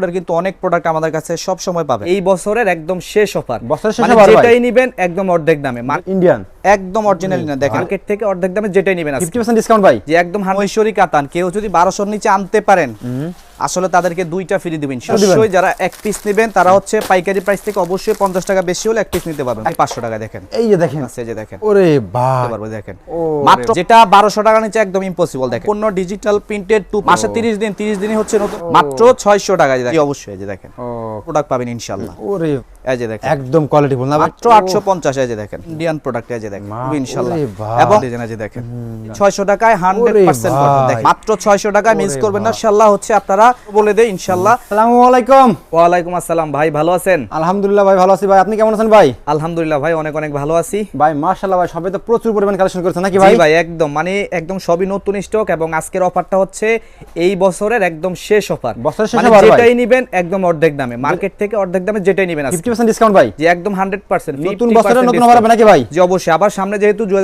Order কিন্তু অনেক product আমাদের কাছে সব সময় পাবে এই বছরের একদম শেষ অফার বছরের শেষ অফার যেটাই নেবেন একদম অর্ধেক দামে। ইন্ডিয়ান একদম অরিজিনাল না দেখেন। মার্কেট থেকে অর্ধেক দামে যেটাই নিবেন আজকে। ফিফটি পার্সেন্ট ডিসকাউন্ট ভাই। যে একদম হানৈশ্বরী কাতান কেউ যদি বারোশোর নিচে আনতে পারেন আসলে তাদেরকে দুইটা ফ্রি দিবেন। অবশ্যই যারা এক পিস নেবেন তারা হচ্ছে পাইকারি প্রাইস থেকে অবশ্যই পঞ্চাশ টাকা বেশি হলে এক পিস নিতে পারবেন। পাঁচশো টাকা দেখেন। এই যে দেখেন। আছে যে দেখেন। ওরে বাবা দেখেন। মাত্র যেটা বারোশো টাকা নিচে একদম ইম্পসিবল দেখেন। পণ্য ডিজিটাল প্রিন্টেড টু মাসে তিরিশ দিন তিরিশ দিনই হচ্ছে নতুন। মাত্র ছয়শো টাকা অবশ্যই যে দেখেন। প্রোডাক্ট পাবেন ইনশাল্লাহ ওরে এই যে দেখেন। একদম কোয়ালিটি ফুল না মাত্র আটশো পঞ্চাশ এই যে দেখেন। ইন্ডিয়ান প্রোডাক্ট এই যে দেখেন। মা, খুবই ইনশাল্লাহ ওরে ভাই। এবং ডিজাইন আছে দেখেন। ছয়শো টাকায় হান্ড্রেড ওরে পার্সেন্ট ভাই। মাত্র ছয়শো টাকায় মিস করবেন না। ইনশাল্লাহ হচ্ছে আপনারা বলে দেয় ইনশাল্লাহ আসসালামু আলাইকুম। ওয়ালাইকুম আসসালাম। ভাই ভালো আছেন? আলহামদুলিল্লাহ ভাই ভালো আছি ভাই। আপনি কেমন আছেন ভাই? আলহামদুলিল্লাহ ভাই অনেক অনেক ভালো আছি। ভাই মাশাআল্লাহ ভাই সবাই তো প্রচুর পরিমাণ কালেকশন করেছেন নাকি ভাই? ভাই একদম। মানে একদম সবই নতুন স্টক এবং আজকের অফারটা হচ্ছে এই বছরের একদম শেষ অফার বছরের শেষ মানে যেটাই নিবেন একদম অর্ধেক দামে। মার্কেট থেকে অর্ধেক দামে যেটাই নিবেন আজকে। ডিসকাউন্ট ভাই? যে একদম হান্ড্রেড পার্সেন্ট নতুন বছরের নতুন হবে নাকি ভাই? জি অবশ্যই। আবার সামনে যেহেতু দুই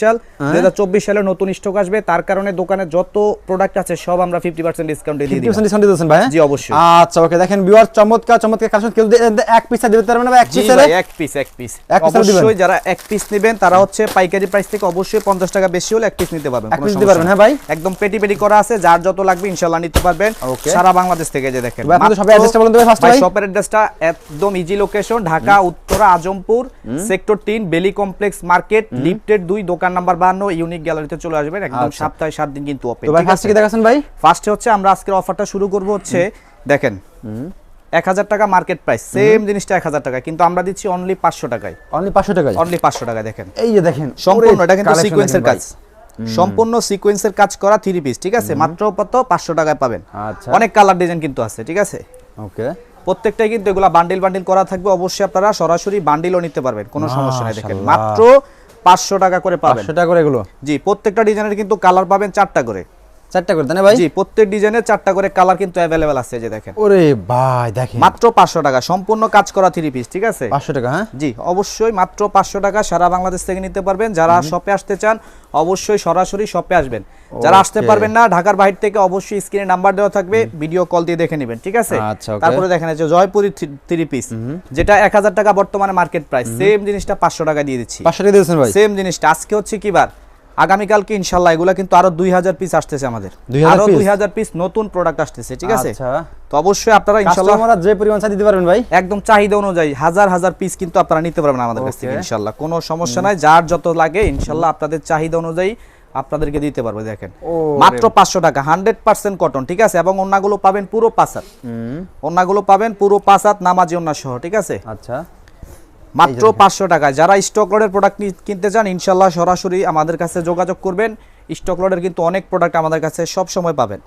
সাল হ্যাঁ। দুই সালে নতুন স্টক আসবে তার কারণে দোকানে যত প্রোডাক্ট আছে সব আমরা ফিফটি পার্সেন্ট ডিসকাউন্ট দিয়ে দিই। পার্সেন্ট ডিসকাউন্ট দিতেছেন ভাই হ্যাঁ? জি অবশ্যই। আচ্ছা ওকে দেখেন ভিউয়ার চমৎকার চমৎকার কালেকশন কেউ এক পিস দিতে পারবেন না এক পিস এক পিস এক পিস? অবশ্যই যারা এক পিস নেবেন তারা হচ্ছে পাইকারি প্রাইস থেকে অবশ্যই পঞ্চাশ টাকা বেশি হলে এক পিস নিতে পারবেন এক কোনো পিস দিতে সমস্যা পারবেন। হ্যাঁ ভাই? একদম পেটি পেটি করা আছে যার যত লাগবে ইনশাল্লাহ নিতে পারবেন। সারা বাংলাদেশ থেকে যে দেখেন। আপনাদের শপের address টা বলুন তো first ভাই। শপের অ্যাড্রেসটা একদম easy location Dhaka Uttara Azampur sector তিন বেলি কমপ্লেক্স মার্কেট লিফটেড দুই দোকান নাম্বার বান্ন ইউনিক গ্যালারিতে চলে আসবেন। একদম আচ্ছা। সপ্তাহে সাত দিন কিন্তু ওপেন তো ভাই ফার্স্ট কি দেখাচ্ছেন ভাই? ফার্স্টে হচ্ছে আমরা আজকের অফারটা শুরু করব হচ্ছে দেখেন এক হাজার টাকা মার্কেট প্রাইস সেম জিনিসটা এক হাজার টাকা কিন্তু আমরা দিচ্ছি অনলি পাঁচশো টাকায়। অনলি 500 টাকা অনলি পাঁচশো টাকা দেখেন। এই যে দেখেন সম্পূর্ণ এটা কিন্তু সিকোয়েন্সের কাজ। সম্পূর্ণ সিকোয়েন্সের কাজ করা থ্রি পিস ঠিক আছে? মাত্র কত? পাঁচশো টাকায় পাবেন। আচ্ছা। অনেক কালার ডিজাইন কিন্তু আছে ঠিক আছে? ওকে প্রত্যেকটাই কিন্তু এগুলা বান্ডিল বান্ডিল করা থাকবে। অবশ্যই আপনারা সরাসরি বান্ডিলও নিতে পারবেন কোনো সমস্যা নেই দেখেন। মাত্র পাঁচশো টাকা করে পাবেন। 500 টাকা করে এগুলো? জি প্রত্যেকটা ডিজাইনের কিন্তু কালার পাবেন চারটা করে। চারটা করে দেন ভাই? জি প্রত্যেক চারটা করে কালার কিন্তু অ্যাভেলেবেল আছে যে দেখেন। ওরে ভাই দেখেন। মাত্র পাঁচশো টাকা সম্পূর্ণ কাজ করা থ্রি পিস ঠিক আছে? 500 টাকা হ্যাঁ? জি অবশ্যই মাত্র পাঁচশো টাকা সারা বাংলাদেশ থেকে নিতে পারবেন। যারা শপে আসতে চান অবশ্যই সরাসরি শপে আসবেন। যারা আসতে পারবেন না ঢাকার বাইরে থেকে অবশ্যই স্ক্রিনে নাম্বার দেওয়া থাকবে ভিডিও কল দিয়ে দেখে নেবেন ঠিক আছে? আচ্ছা, তারপরে দেখেন যে জয়পুরি থ্রি পিস যেটা এক হাজার টাকা বর্তমানে মার্কেট প্রাইস সেম জিনিসটা পাঁচশো টাকা দিয়ে দিচ্ছি। 500 টাকা দিয়েছেন ভাই? সেম জিনিসটা আজকে হচ্ছে কি বার? আগামীকালকে ইনশাল্লাহ এগুলা কিন্তু আরও দুই হাজার পিস আসতেছে আমাদের। 2000 আরও? দুই হাজার পিস নতুন প্রোডাক্ট আসতেছে ঠিক আছে? আচ্ছা। তো অবশ্যই আপনারা ইনশাল্লাহ কাস্টমাররা যে পরিমাণ চাই দিতে পারবেন ভাই? একদম চাহিদা অনুযায়ী হাজার হাজার পিস কিন্তু আপনারা নিতে পারবেন আমাদের কাছ থেকে. ইনশাল্লাহ। কোনো সমস্যা নাই যার যত লাগে ইনশাল্লাহ আপনাদের চাহিদা অনুযায়ী আপনাদেরকে দিতে পারবে দেখেন। মাত্র পাঁচশো টাকা হান্ড্রেড পার্সেন্ট কটন ঠিক আছে? এবং অন্যগুলো পাবেন পুরো পাঁচাত। অন্যগুলো পাবেন পুরো পাঁচাত নামাজি অন্য সহ ঠিক আছে? আচ্ছা। মাত্র পাঁচশো টাকায়। যারা স্টক লটের প্রোডাক্ট কিনতে চান ইনশাল্লাহ সরাসরি আমাদের কাছে যোগাযোগ করবেন। স্টক লটের কিন্তু অনেক প্রোডাক্ট আমাদের কাছে সব সময় পাবেন।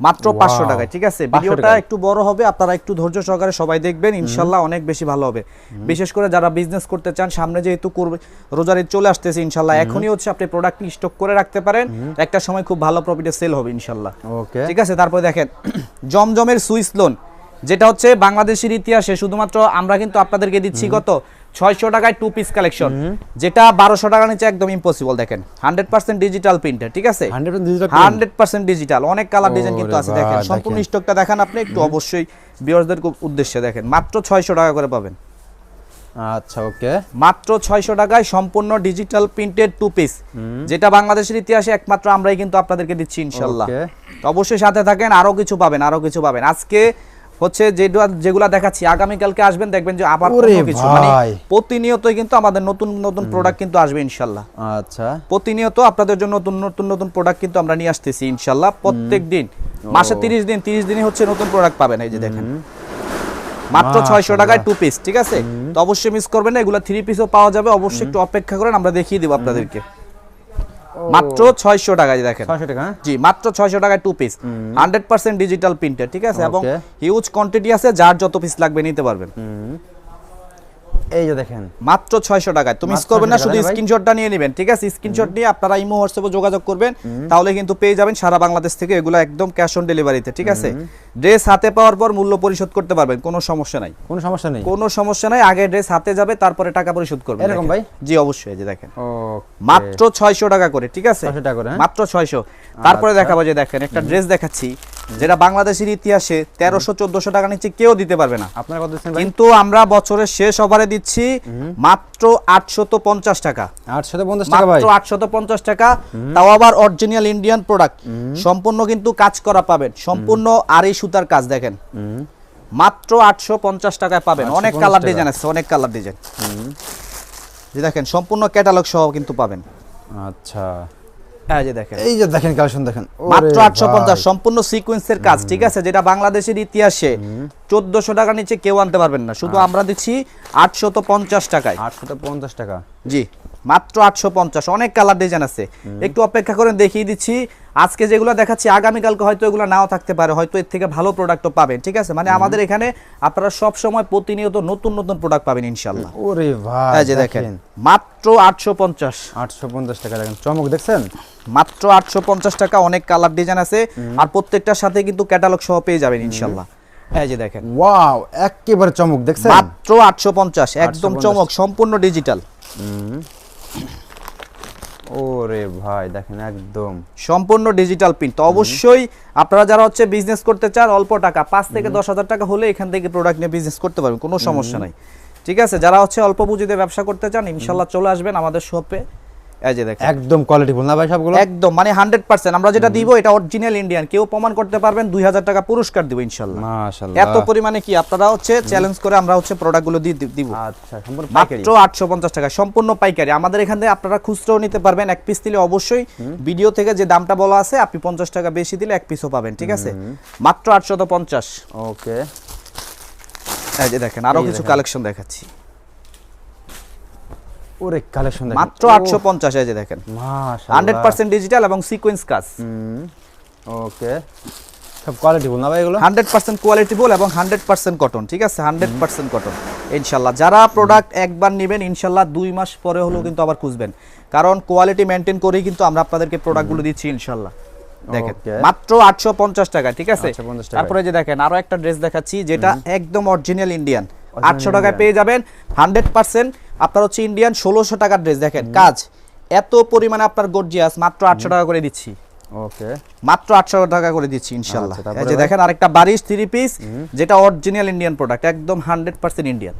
মাত্র পাঁচশো টাকায় ঠিক আছে? ভিডিওটা একটু বড় হবে আপনারা একটু ধৈর্য সহকারে সবাই দেখবেন ইনশাল্লাহ অনেক বেশি ভালো হবে। বিশেষ করে যারা বিজনেস করতে চান সামনে যেহেতু করবে রোজার চলে আসতেছে ইনশাল্লাহ এখনই হচ্ছে আপনি প্রোডাক্ট স্টক করে রাখতে পারেন। একটা সময় খুব ভালো প্রফিটে সেল হবে ইনশাল্লাহ। ওকে ঠিক আছে? তারপরে দেখেন জমজমের সুইস লোন যেটা হচ্ছে বাংলাদেশের ইতিহাসে শুধুমাত্র আমরা কিন্তু আপনাদেরকে দিচ্ছি কত ছয়শো টাকায় টু পিস কালেকশন যেটা বারোশো টাকা নিচে একদম ইম্পসিবল দেখেন। হান্ড্রেড পার্সেন্ট ডিজিটাল প্রিন্টার ঠিক আছে? 100% digital print? Hundred percent digital অনেক কালার ডিজাইন কিন্তু আছে দেখেন। সম্পূর্ণ স্টকটা দেখান আপনি একটু অবশ্যই বিয়ারদের উদ্দেশ্যে দেখেন। মাত্র ছয়শো টাকা করে পাবেন। আচ্ছা ওকে। মাত্র ছয়শো টাকায় সম্পূর্ণ ডিজিটাল প্রিন্টেড টু পিস যেটা বাংলাদেশের ইতিহাসে একমাত্র আমরাই কিন্তু আপনাদেরকে দিচ্ছি ইনশাল্লাহ। অবশ্যই সাথে থাকেন আরও কিছু পাবেন আরও কিছু পাবেন। আজকে হচ্ছে যেগুলা যেগুলা দেখাচ্ছি আগামীকালকে আসবেন দেখবেন যে আবার অন্য কিছু। মানে। প্রতিনিয়তই কিন্তু আমাদের নতুন নতুন প্রোডাক্ট কিন্তু আসবে ইনশাল্লাহ। আচ্ছা। প্রতিনিয়ত আপনাদের জন্য নতুন নতুন নতুন প্রোডাক্ট কিন্তু আমরা নিয়ে আসতেছি ইনশাল্লাহ প্রত্যেক দিন। মাসে তিরিশ দিন তিরিশ দিনই হচ্ছে নতুন প্রোডাক্ট পাবেন এই যে দেখেন। মাত্র ছয়শো টাকায় টু পিস ঠিক আছে? তো অবশ্যই মিস করবেন না এগুলো থ্রি পিসও পাওয়া যাবে। অবশ্যই একটু অপেক্ষা করেন আমরা দেখিয়ে দিব আপনাদেরকে। মাত্র ছয়শো টাকায় দেখেন। 600 টাকা হ্যাঁ? জি মাত্র ছয়শো টাকায় two piece hundred percent digital printer ঠিক আছে? এবং হিউজ কোয়ান্টিটি আছে যার যত পিস লাগবে নিতে পারবেন। এই যে দেখেন। মাত্র ছয়শো টাকায়। তো মিস করবেন না শুধু স্ক্রিনশটটা নিয়ে নেবেন ঠিক আছে? স্ক্রিনশট নিয়ে আপনারা ইমো হোয়াটসঅ্যাপে যোগাযোগ করবেন তাহলে কিন্তু পেয়ে যাবেন সারা বাংলাদেশ থেকে এগুলো একদম ক্যাশ অন ডেলিভারিতে ঠিক আছে? ড্রেস হাতে পাওয়ার পর মূল্য পরিশোধ করতে পারবেন কোনো সমস্যা নাই। কোনো সমস্যা নেই। কোনো সমস্যা নাই আগে ড্রেস হাতে যাবে তারপরে টাকা পরিশোধ করবেন। এরকম ভাই? জি অবশ্যই এই যে দেখেন। মাত্র ছয়শো টাকা করে ঠিক আছে? 600 টাকা করে, হ্যাঁ? মাত্র ছয়শো। তারপরে আচ্ছা। দেখাবো যে দেখেন একটা ড্রেস দেখাচ্ছি। যেটা বাংলাদেশের ইতিহাসে তেরোশো চোদ্দশো টাকা নিচে কেউ দিতে পারবে না। আপনারা কত কিন্তু আমরা বছরের শেষ অফারে দিচ্ছি মাত্র আটশত পঞ্চাশ টাকা। আটশো পঞ্চাশ টাকা মাত্র আটশত পঞ্চাশ টাকা তাও আবার অরিজিনাল ইন্ডিয়ান প্রোডাক্ট সম্পূর্ণ কিন্তু কাজ করা পাবেন। সম্পূর্ণ আড়াই সুতার কাজ দেখেন। মাত্র আটশো পঞ্চাশ টাকায় পাবেন। অনেক কালার। ডিজাইন আছে অনেক কালার ডিজাইন যে দেখেন সম্পূর্ণ ক্যাটালগ সহ কিন্তু পাবেন। আচ্ছা। যে দেখেন। এই যে দেখেন কালেকশন দেখেন। মাত্র ওরে আটশো পঞ্চাশ ভাই। সম্পূর্ণ সিকোয়েন্সের কাজ ঠিক আছে? যেটা বাংলাদেশের ইতিহাসে নিচে কেউ আনতে পারবেন না। শুধু আমরা দিচ্ছি আটশত পঞ্চাশ টাকায়। আটশো পঞ্চাশ টাকা। জি। মাত্র আটশো পঞ্চাশ। অনেক কালার ডিজাইন আছে। একটু অপেক্ষা করেন দেখিয়ে দিচ্ছি। আজকে যেগুলো দেখাচ্ছি আগামীকালকে হয়তো এগুলো নাও থাকতে পারে হয়তো এর থেকে ভালো প্রোডাক্টও পাবেন ঠিক আছে? মানে আমাদের এখানে আপনারা সব সময় প্রতিনিয়ত নতুন নতুন প্রোডাক্ট পাবেন ইনশাল্লাহ ওরে ভাই এই যে দেখেন মাত্র আটশো পঞ্চাশ। আটশো পঞ্চাশ টাকা দেখেন চমক দেখছেন? মাত্র আটশো পঞ্চাশ টাকা অনেক কালার ডিজাইন আছে। আর প্রত্যেকটার সাথে কিন্তু ক্যাটালগ সহ পেয়ে যাবেন ইনশাল্লাহ এই যে দেখেন। ওয়াও একেবারে চমক দেখছেন? মাত্র আটশো পঞ্চাশ একদম চমক সম্পূর্ণ ডিজিটাল ওরে ভাই দেখেন একদম। সম্পূর্ণ ডিজিটাল প্রিন্ট তো অবশ্যই আপনারা যারা হচ্ছে বিজনেস করতে চান অল্প টাকা পাঁচ থেকে দশ হাজার টাকা হলে এখান থেকে প্রোডাক্ট নিয়ে বিজনেস করতে পারবেন কোনো সমস্যা নাই। ঠিক আছে? যারা হচ্ছে অল্প পুঁজিতে ব্যবসা করতে চান ইনশাল্লাহ চলে আসবেন আমাদের শপে এই যে দেখেন। একদম কোয়ালিটি না ভাই সবগুলো? একদম মানে হান্ড্রেড পার্সেন্ট আমরা যেটা দিব এটা অরিজিনাল ইন্ডিয়ান কেউ প্রমাণ করতে পারবেন দুই হাজার টাকা পুরস্কার দিব ইনশাল্লাহ। মাশাআল্লাহ এত পরিমাণে কি? আপনারা হচ্ছে চ্যালেঞ্জ করে আমরা হচ্ছে প্রোডাক্টগুলো দিয়ে দিব। আচ্ছা সম্পূর্ণ পাইকারি। মাত্র আটশো পঞ্চাশ টাকা সম্পূর্ণ পাইকারি। আমাদের এখান আপনারা খুচরাও নিতে পারবেন এক পিস দিলে অবশ্যই। ভিডিও থেকে যে দামটা বলা আছে আপনি পঞ্চাশ টাকা বেশি দিলে এক পিসও পাবেন ঠিক আছে? মাত্র আটশত পঞ্চাশ। ওকে এই যে দেখেন আরও কিছু কালেকশন দেখাচ্ছি। ওরে কালেকশন মাত্র আটশো পঞ্চাশ এই যে দেখেন। মাশাআল্লাহ। হান্ড্রেড পার্সেন্ট ডিজিটাল এবং সিকোয়েন্স কাজ। ওকে। সব কোয়ালিটি না ভাই এগুলো? হান্ড্রেড পার্সেন্ট কোয়ালিটিফুল এবং হান্ড্রেড পার্সেন্ট কটন ঠিক আছে? হান্ড্রেড পার্সেন্ট কটন ইনশাল্লাহ যারা প্রোডাক্ট একবার নেবেন ইনশাল্লাহ দুই মাস পরে হলেও কিন্তু আবার খুঁজবেন। কারণ কোয়ালিটি মেনটেন করেই কিন্তু আমরা আপনাদেরকে প্রোডাক্টগুলো দিচ্ছি ইনশাল্লাহ দেখেন মাত্র আটশো পঞ্চাশ টাকা ঠিক আছে? তারপরে যে দেখেন আরও একটা ড্রেস দেখাচ্ছি যেটা একদম অরিজিনাল ইন্ডিয়ান আটশো টাকায় পেয়ে যাবেন হান্ড্রেড পার্সেন্ট আপনার হচ্ছে ইন্ডিয়ান ষোলোশো টাকার ড্রেস দেখেন কাজ এত পরিমাণে আপনার গর্জিয়াস মাত্র আটশো টাকা করে দিচ্ছি। ওকে। মাত্র আটশো টাকা করে দিচ্ছি ইনশাল্লাহ আচ্ছা, এই যে দেখেন আরেকটা বারিশ থ্রি পিস যেটা অরিজিনাল ইন্ডিয়ান প্রোডাক্ট একদম হান্ড্রেড পার্সেন্ট ইন্ডিয়ান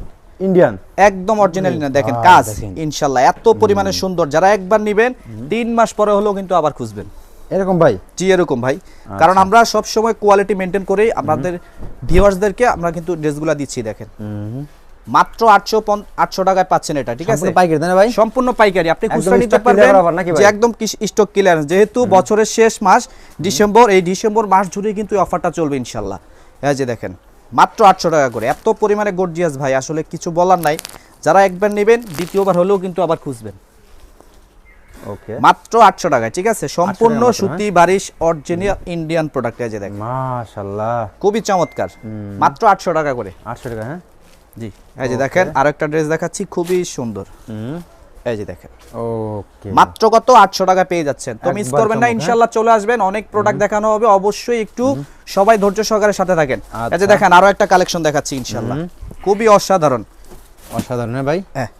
ইন্ডিয়ান একদম অরিজিনাল ইন্ডিয়ান দেখেন কাজ ইনশাল্লাহ এত পরিমাণে সুন্দর। যারা একবার নিবেন তিন মাস পরে হলেও কিন্তু আবার খুঁজবেন। এরকম ভাই? জি এরকম ভাই। কারণ আমরা সব সময় কোয়ালিটি মেনটেন করেই আমাদের ভিউয়ার্সদেরকে আমরা কিন্তু ড্রেসগুলো দিচ্ছি দেখেন। মাত্র আটশো আটশো টাকায় পাচ্ছেন এটা ঠিক আছে? পাইকারি ভাই? সম্পূর্ণ পাইকারি আপনি খুচরা নিতে পারবেন? যে একদম স্টক ক্লিয়ারেন্স যেহেতু বছরের শেষ মাস ডিসেম্বর এই ডিসেম্বর মাস জুড়ে কিন্তু অফারটা চলবে ইনশাল্লাহ। এই যে দেখেন মাত্র আটশো টাকা করে। এত পরিমাণে গর্জিয়াস ভাই আসলে কিছু বলার নাই। যারা একবার নেবেন দ্বিতীয়বার হলেও কিন্তু আবার খুঁজবেন। ওকে। মাত্র আটশো টাকায় ঠিক আছে? সম্পূর্ণ সুতি বারিশ অরিজিনাল ইন্ডিয়ান প্রোডাক্ট এই যে দেখেন। মাশাআল্লাহ খুবই চমৎকার। মাত্র আটশো টাকা করে। 800 টাকা হ্যাঁ? জি। এই যে দেখেন আরও একটা ড্রেস দেখাচ্ছি খুবই সুন্দর। এই যে দেখেন। ওকে মাত্র কত? আটশো টাকা পেয়ে যাচ্ছেন। তো মিস করবেন না চমক, ইনশাল্লাহ চলে আসবেন। অনেক প্রোডাক্ট দেখানো হবে। অবশ্যই একটু সবাই ধৈর্য সহকারে সাথে থাকেন। এই যে আচ্ছা। দেখেন আরও একটা কালেকশন দেখাচ্ছি ইনশাল্লাহ। খুবই অসাধারণ। অসাধারণ হ্যাঁ ভাই? হ্যাঁ।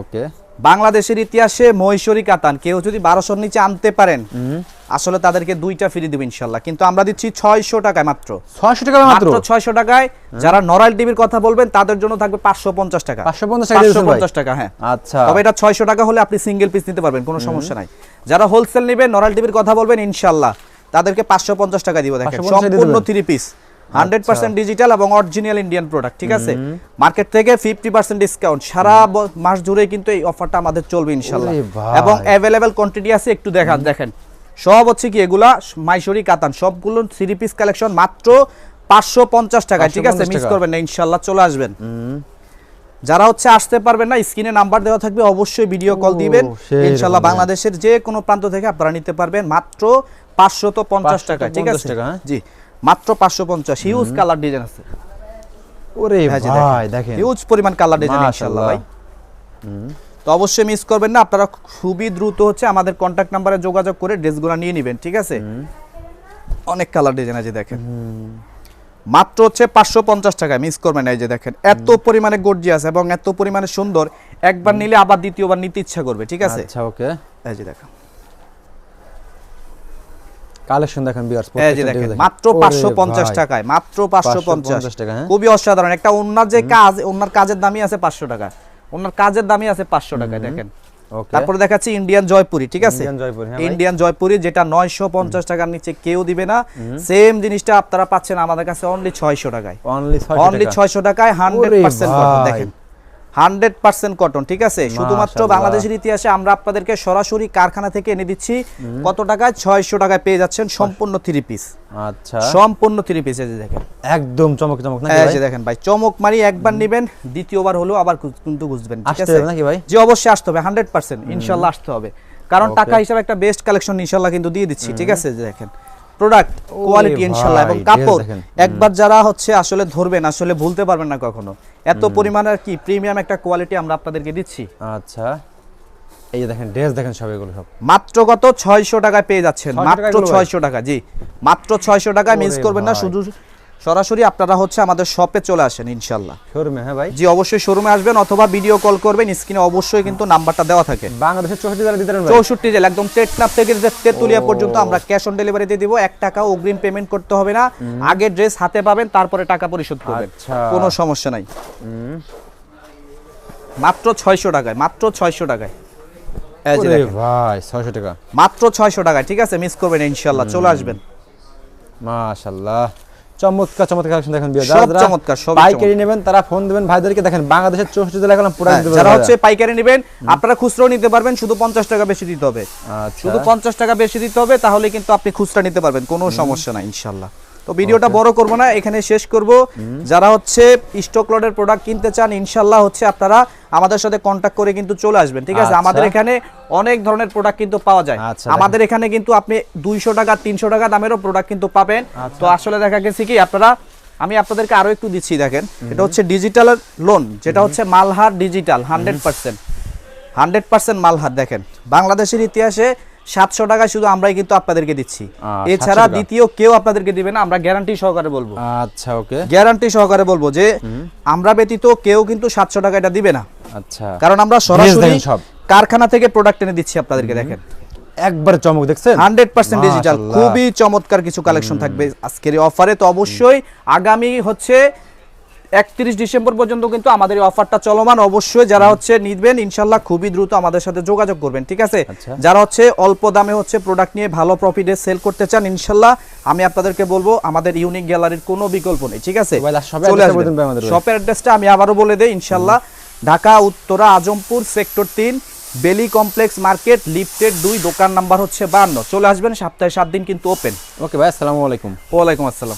ওকে বাংলাদেশের ইতিহাসে মহীশূরী কাতান কেউ যদি বারোশোর নিচে আনতে পারেন আসলে তাদেরকে দুইটা ফ্রি দিব ইনশাল্লাহ। কিন্তু আমরা দিচ্ছি ছয়শো টাকায় মাত্র। 600 টাকা মাত্র? ছয়শো টাকায়। যারা নরাইল টিভির কথা বলবেন তাদের জন্য থাকবে পাঁচশো পঞ্চাশ টাকা। 550 টাকা দিয়েছেন ভাই? পঞ্চাশ টাকা হ্যাঁ। আচ্ছা। তবে এটা ছয়শো টাকা হলে আপনি সিঙ্গেল পিস নিতে পারবেন কোনো সমস্যা নাই। যারা হোলসেল নেবেন নরাল টিভির কথা বলবেন ইনশাল্লাহ তাদেরকে পাঁচশো পঞ্চাশ টাকা দিব দেখেন। সম্পূর্ণ? Three piece hundred percent digital এবং অরিজিনাল ইন্ডিয়ান প্রোডাক্ট ঠিক আছে? মার্কেট থেকে ফিফটি পার্সেন্ট ডিসকাউন্ট সারা মাস জুড়ে কিন্তু এই অফারটা আমাদের চলবে ইনশাল্লাহ। এবং অ্যাভেলেবেল কোয়ান্টিটি আছে একটু দেখান দেখেন। সব হচ্ছে কি এগুলা মাইসরি কাতান সবগুলো থ্রি পিস কালেকশন মাত্র পাঁচশো পঞ্চাশ টাকা ঠিক আছে? মিস করবেন না ইনশাল্লাহ চলে আসবেন। যারা হচ্ছে আসতে পারবেন না স্ক্রিনে নাম্বার দেওয়া থাকবে অবশ্যই ভিডিও কল দিবেন। ইনশাল্লাহ বাংলাদেশের যে কোনো প্রান্ত থেকে আপনারা নিতে পারবেন মাত্র পাঁচশো তো পঞ্চাশ টাকা ঠিক আছে? হ্যাঁ? জি মাত্র পাঁচশো পঞ্চাশ। হিউজ কালার ডিজাইন আছে। ওরে হ্যাঁ ভাই দেখেন। হিউজ পরিমাণ কালার ডিজাইন ইনশাল্লাহ ভাই। তো অবশ্যই মিস করবেন না। আপনারা খুবই দ্রুত হচ্ছে আমাদের কন্ট্যাক্ট নাম্বারে যোগাযোগ করে ড্রেসগুলো নিয়ে নেবেন ঠিক আছে? অনেক কালার ডিজাইন আছে দেখেন। মাত্র হচ্ছে পাঁচশো পঞ্চাশ টাকা মিস করবেন না এই যে দেখেন। এত পরিমাণে গর্জিয়াস এবং এত পরিমাণে সুন্দর। একবার নিলে আবার দ্বিতীয়বার নিতে ইচ্ছা করবে ঠিক আছে? আচ্ছা ওকে। এই যে দেখো কালেকশন দেখেন বিয়ার্স এই যে দেখেন মাত্র পাঁচশো পঞ্চাশ টাকায় মাত্র পাঁচশো পঞ্চাশ। 550 টাকা, হ্যাঁ? খুবই অসাধারণ। একটা ওনার যে কাজ ওনার কাজের দামই আছে পাঁচশো টাকা। ওনার কাজের দামই আছে পাঁচশো টাকায় দেখেন। ওকে। তারপরে দেখাচ্ছি ইন্ডিয়ান জয়পুরি ঠিক আছে? ইন্ডিয়ান জয়পুরি, হ্যাঁ ইন্ডিয়ান জয়পুরি যেটা নয়শো পঞ্চাশ টাকার নিচে কেউ দিবে না। সেম জিনিসটা আপনারা পাচ্ছেন আমাদের কাছে অনলি ছয়শো টাকায়। অনলি ছয়শো টাকায় হান্ড্রেড পার্সেন্ট দেখেন। হান্ড্রেড পার্সেন্ট কটন ঠিক আছে? শুধুমাত্র বাংলাদেশের ইতিহাসে আমরা আপনাদেরকে সরাসরি কারখানা থেকে এনে দিচ্ছি। কত টাকায়? ছয়শো টাকায় পেয়ে যাচ্ছেন সম্পূর্ণ থ্রি পিস আচ্ছা। সম্পূর্ণ থ্রি পিস এই দেখেন। একদম চমক চমক নাকি এই যে দেখেন ভাই চমক মারি একবার নিবেন দ্বিতীয়বার হলেও আবার কিন্তু বুঝবেন ঠিক আছে? নাকি ভাই? যে অবশ্যই আসতে হবে হান্ড্রেড পার্সেন্ট ইনশাল্লাহ আসতে হবে। কারণ টাকা হিসাবে একটা বেস্ট কালেকশন ইনশাল্লাহ কিন্তু দিয়ে দিচ্ছি ঠিক আছে? দেখেন প্রোডাক্ট কোয়ালিটি ইনশাল্লাহ এবং কাপড় একবার যারা হচ্ছে আসলে ধরবেন আসলে ভুলতে পারবেন না কখনো। এত পরিমাণের কি প্রিমিয়াম একটা কোয়ালিটি আমরা আপনাদেরকে দিচ্ছি। আচ্ছা। এই যে দেখেন ড্রেস দেখেন সব এগুলো সব। মাত্র কত ছয়শো টাকায় পেয়ে যাচ্ছেন। মাত্র টাকায় এগুলো ভাই? ছয়শো টাকা জি। মাত্র ছয়শো টাকায় মিস করবেন না শুধু সরাসরি আপনারা হচ্ছে আমাদের শপে চলে আসেন ইনশাল্লাহ শোরুমে হ্যাঁ ভাই? জি অবশ্যই শোরুমে আসবেন অথবা ভিডিও কল করবেন স্ক্রিনে অবশ্যই কিন্তু নাম্বারটা দেওয়া থাকে। বাংলাদেশের চৌষট্টি জেলা দিতে চৌষট্টি জেলা একদম টেটনাপ থেকে তেতুলিয়া পর্যন্ত আমরা ক্যাশ অন ডেলিভারি দিয়ে দিব এক টাকা অগ্রিম পেমেন্ট করতে হবে না। আগে ড্রেস হাতে পাবেন তারপরে টাকা পরিশোধ করবেন। আচ্ছা। কোনো সমস্যা নাই। মাত্র ছয়শো টাকায় মাত্র ছয়শো টাকায়। ভাই ছয়শো টাকা। মাত্র ছয়শো টাকায় ঠিক আছে? মিস করবেন ইনশাল্লাহ চলে আসবেন। মাশাআল্লাহ। চমৎকার চমৎকার কালেকশন দেখেন সব চমৎকার, সব পাইকারি নেবেন তারা ফোন দিবেন ভাইদেরকে দেখেন বাংলাদেশের চৌষট্টি জেলা এখন পুরো দিবেন যারা হচ্ছে পাইকারি নেবেন আপনারা খুচরো নিতে পারবেন শুধু পঞ্চাশ টাকা বেশি দিতে হবে। আচ্ছা। শুধু পঞ্চাশ টাকা বেশি দিতে হবে তাহলে কিন্তু আপনি খুচরা নিতে পারবেন কোনো সমস্যা নাই ইনশাল্লাহ। তো ভিডিওটা বড় করব না এখানে শেষ করব। যারা হচ্ছে স্টক লটের প্রোডাক্ট কিনতে চান ইনশাল্লাহ হচ্ছে আপনারা আমাদের সাথে কন্ট্যাক্ট করে কিন্তু চলে আসবেন ঠিক আছে? আচ্ছা। আমাদের এখানে অনেক ধরনের প্রোডাক্ট কিন্তু পাওয়া যায়। আচ্ছা, আমাদের এখানে কিন্তু আপনি দুইশো টাকা তিনশো টাকা দামেরও প্রোডাক্ট কিন্তু পাবেন। আচ্ছা। তো আসলে দেখা গেছে কি আপনারা আমি আপনাদেরকে আরও একটু দিচ্ছি দেখেন। এটা হচ্ছে ডিজিটাল লোন যেটা হচ্ছে Malhar digital hundred percent hundred percent Malhar দেখেন। বাংলাদেশের ইতিহাসে সাতশো টাকা শুধু আমরাই কিন্তু আপনাদেরকে দিচ্ছি। এছাড়া দ্বিতীয় কেউ আপনাদেরকে দিবে না আমরা গ্যারান্টি সহকারে বলব। আচ্ছা ওকে। গ্যারান্টি সহকারে বলব যে আমরা ব্যতীত কেউ কিন্তু সাতশো টাকা এটা দিবে না। আচ্ছা। কারণ আমরা সরাসরি সব। কারখানা থেকে প্রোডাক্ট এনে দিচ্ছি আপনাদেরকে দেখেন। একবার চমক দেখছেন? হান্ড্রেড পার্সেন্ট ডিজিটাল খুবই চমৎকার কিছু কালেকশন থাকবে আজকের এই অফারে তো অবশ্যই আগামী হচ্ছে একত্রিশ ডিসেম্বর পর্যন্ত কিন্তু আমাদের এই অফারটা চলমান। অবশ্যই যারা হচ্ছে নিবেন ইনশাল্লাহ খুবই দ্রুত আমাদের সাথে যোগাযোগ করবেন ঠিক আছে? আচ্ছা। যারা হচ্ছে অল্প দামে হচ্ছে প্রোডাক্ট নিয়ে ভালো প্রফিটে সেল করতে চান ইনশাল্লাহ আমি আপনাদেরকে বলব আমাদের ইউনিক গ্যালারির কোনো বিকল্প নেই ঠিক আছে। শপের অ্যাড্রেসটা আমি আবারও বলে দেই ইনশাল্লাহ ঢাকা উত্তরা আজমপুর সেক্টর তিন বেলি কমপ্লেক্স মার্কেট লিফটেড দুই দোকান নাম্বার হচ্ছে বান্ন। চলে আসবেন সপ্তাহে সাত দিন কিন্তু ওপেন ওকে ভাই আসসালামু আলাইকুম। ওয়ালাইকুম আসসালাম।